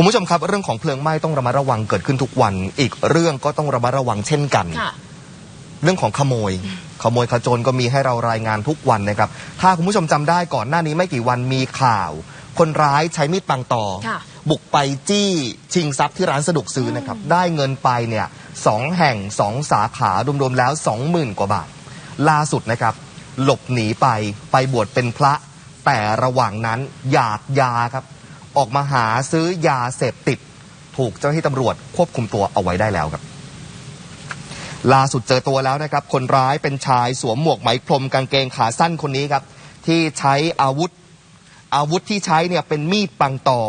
คุณผู้ชมครับเรื่องของเพลิงไหม้ต้องระมัดระวังเกิดขึ้นทุกวัน อีกเรื่องก็ต้องระมัดระวังเช่นกัน ค่ะ เรื่องของขโมย ขโมยขโจรก็มีให้เรารายงานทุกวันนะครับ ถ้าคุณผู้ชมจำได้ก่อนหน้านี้ไม่กี่วันมีข่าว คนร้ายใช้มีดปังต่อ ค่ะ บุกไปจี้ชิงทรัพย์ที่ร้านสะดวกซื้อนะครับ ได้เงินไปเนี่ยสองแห่งสองสาขารวมๆแล้วสองหมื่นกว่าบาท ล่าสุดนะครับ หลบหนีไปไปบวชเป็นพระ แต่ระหว่างนั้นอยากยาครับ ออกมาหาซื้อยาเสพติด ถูกเจ้าหน้าที่ตำรวจควบคุมตัวเอาไว้ได้แล้วครับ ล่าสุดเจอตัวแล้วนะครับ คนร้ายเป็นชายสวมหมวกไหมพรมกางเกงขาสั้นคนนี้ครับ ที่ใช้อาวุธ อาวุธที่ใช้เนี่ยเป็นมีดปังต่อ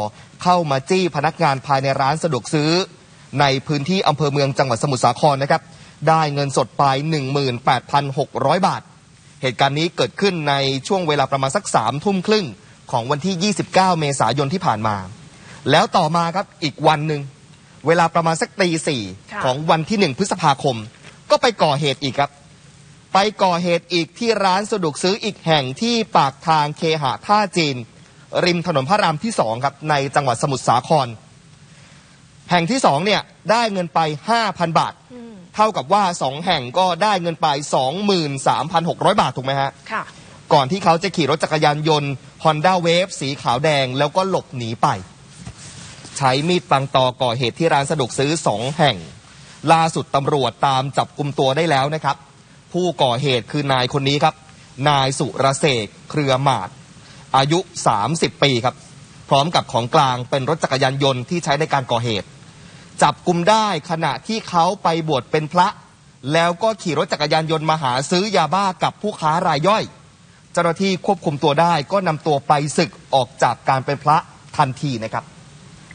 เข้ามาจี้พนักงานภายในร้านสะดวกซื้อ ในพื้นที่อำเภอเมืองจังหวัดสมุทรสาครนะครับ ได้เงินสดไป 18,600 บาท เหตุการณ์นี้เกิดขึ้นในช่วงเวลาประมาณสักสามทุ่มครึ่ง ของวันที่ 29 เมษายนที่ผ่านมา แล้วต่อมาครับอีกวันหนึ่งเวลาประมาณสักตีสี่ค่ะของวันที่หนึ่งพฤษภาคม ก็ไปก่อเหตุอีกครับ ไปก่อเหตุอีกที่ร้านสะดวกซื้ออีกแห่งที่ปากทางเคหะท่าจีน ริมถนนพระรามที่สองครับในจังหวัดสมุทรสาคร แห่งที่สองเนี่ยได้เงินไป5,000บาทอืมเท่ากับว่าสองแห่งก็ได้เงินไป23,600บาทถูกไหมฮะค่ะ ก่อนที่เขาจะขี่รถจักรยานยนต์ Honda Wave สีขาวแดงแล้วก็หลบหนีไป ใช้มีดปังตอก่อเหตุที่ร้านสะดวกซื้อสองแห่ง ล่าสุดตำรวจตามจับกลุ่มตัวได้แล้วนะครับ ผู้ก่อเหตุคือนายคนนี้ครับ นายสุรเสกเครือหมาดอายุ 30 ปีครับ พร้อมกับของกลางเป็นรถจักรยานยนต์ที่ใช้ในการก่อเหตุ จับกลุ่มได้ขณะที่เขาไปบวชเป็นพระ แล้วก็ขี่รถจักรยานยนต์มาหาซื้อยาบ้ากับผู้ค้ารายย่อย เจ้าหน้าที่ควบคุมตัวได้ ก็นำตัวไปศึกออกจากการเป็นพระทันทีนะครับ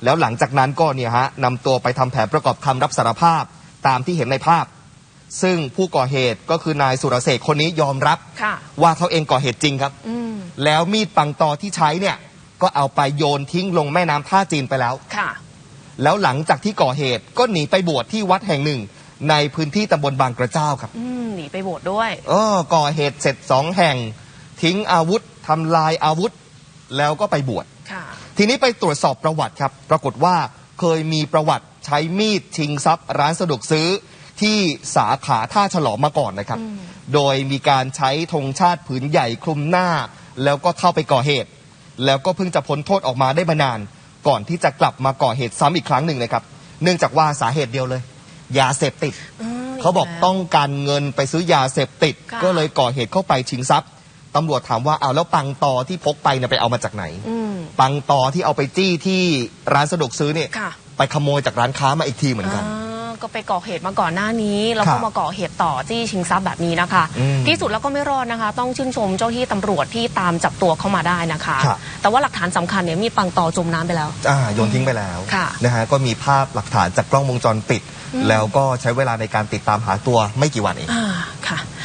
แล้วหลังจากนั้นก็เนี่ยฮะนำตัวไปทำแผนประกอบคำรับสารภาพตามที่เห็นในภาพ ซึ่งผู้ก่อเหตุก็คือนายสุรเสกคนนี้ยอมรับ ค่ะ ว่าเขาเองก่อเหตุจริงครับ อืม แล้วมีดปังตอที่ใช้เนี่ยก็เอาไปโยนทิ้งลงแม่น้ำท่าจีนไปแล้ว ค่ะ แล้วหลังจากที่ก่อเหตุก็หนีไปบวชที่วัดแห่งหนึ่ง ในพื้นที่ตำบลบางกระเจ้าครับ อืม หนีไปโบสถ์ด้วย เออก่อเหตุเสร็จสองแห่ง ทิ้งอาวุธทำลายอาวุธ แล้วก็ไปบวชค่ะทีนี้ไปตรวจสอบประวัติครับ ปรากฏว่าเคยมีประวัติใช้มีดชิงทรัพย์ ร้านสะดวกซื้อที่สาขาท่าฉลอมมาก่อนนะครับอืมโดยมีการใช้ธงชาติผืนใหญ่คลุมหน้า แล้วก็เข้าไปก่อเหตุ แล้วก็เพิ่งจะพ้นโทษออกมาได้มานาน ก่อนที่จะกลับมาก่อเหตุซ้ำอีกครั้งหนึ่งนะครับ เนื่องจากว่าสาเหตุเดียวเลย ยาเสพติดอืมเขาบอกแล้วต้องการเงินไปซื้อยาเสพติดค่ะก็เลยก่อเหตุเข้าไปชิงทรัพย์ ตำรวจถามว่าเอาแล้วปังตอที่พกไปเนี่ยไปเอามาจากไหน อืม ปังตอที่เอาไปจี้ที่ร้านสะดวกซื้อเนี่ยค่ะ ไปขโมยจากร้านค้ามาอีกทีเหมือนกัน อ่าก็ไปก่อเหตุมาก่อนหน้านี้แล้วครัก็บมาก่อเหตุต่อจี้ชิงทรัพย์แบบนี้นะคะ อืมที่สุดแล้วก็ไม่รอดนะคะ ต้องชื่นชมเจ้าที่ตำรวจที่ตามจับตัวเข้ามาได้นะคะ ครับ แต่ว่าหลักฐานสำคัญเนี่ยมีดปังต่อจมน้ำไปแล้ว อ่าโยนทิ้งไปแล้วค่ะนะฮะก็มีภาพหลักฐานจากกล้องวงจรปิดอืมแล้วก็ใช้เวลาในการติดตามหาตัวไม่กี่วันเอง อ่า